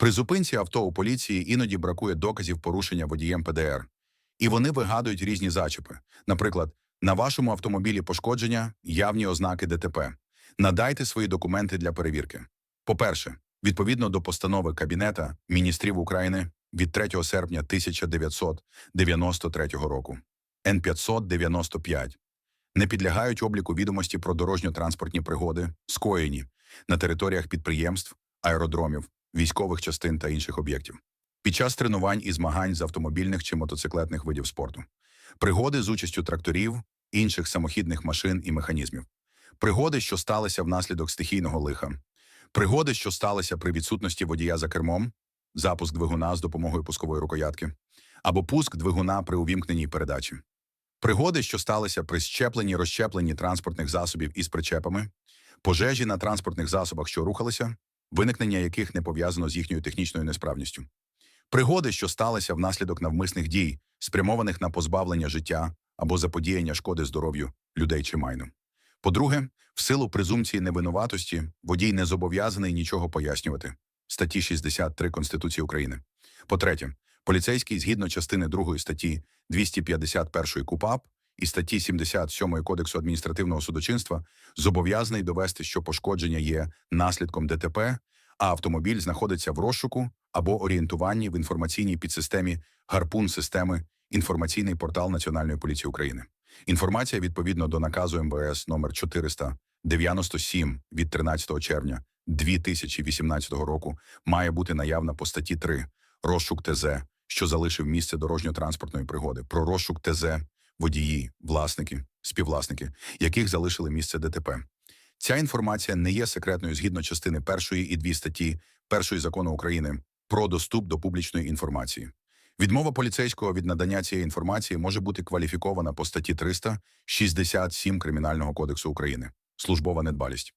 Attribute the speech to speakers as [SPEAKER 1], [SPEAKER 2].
[SPEAKER 1] При зупинці авто у поліції іноді бракує доказів порушення водієм ПДР. І вони вигадують різні зачіпи. Наприклад, на вашому автомобілі пошкодження, явні ознаки ДТП. Надайте свої документи для перевірки. По-перше, відповідно до постанови Кабінета міністрів України від 3 серпня 1993 року Н595 не підлягають обліку відомості про дорожньо-транспортні пригоди, скоєні на територіях підприємств, аеродромів, військових частин та інших об'єктів. Під час тренувань і змагань з автомобільних чи мотоциклетних видів спорту, пригоди з участю тракторів, інших самохідних машин і механізмів, пригоди, що сталися внаслідок стихійного лиха, пригоди, що сталися при відсутності водія за кермом, запуск двигуна з допомогою пускової рукоятки, або пуск двигуна при увімкненій передачі. Пригоди, що сталися при щепленні розщепленні транспортних засобів із причепами, пожежі на транспортних засобах, що рухалися, виникнення яких не пов'язано з їхньою технічною несправністю. Пригоди, що сталися внаслідок навмисних дій, спрямованих на позбавлення життя або заподіяння шкоди здоров'ю людей чи майну. По-друге, в силу презумпції невинуватості водій не зобов'язаний нічого пояснювати. Статті 63 Конституції України. По-третє, поліцейський згідно частини 2 статті 251 КУПАП і статті 77 Кодексу адміністративного судочинства зобов'язаний довести, що пошкодження є наслідком ДТП, а автомобіль знаходиться в розшуку або орієнтуванні в інформаційній підсистемі гарпун системи інформаційний портал Національної поліції України. Інформація відповідно до наказу МВС номер 497 від 13 червня 2018 року має бути наявна по статті 3 розшук ТЗ, що залишив місце дорожньо-транспортної пригоди, про розшук ТЗ, водії, власники, співвласники, яких залишили місце ДТП. Ця інформація не є секретною згідно частини першої і дві статті першої закону України про доступ до публічної інформації. Відмова поліцейського від надання цієї інформації може бути кваліфікована по статті 367 Кримінального кодексу України службова недбалість.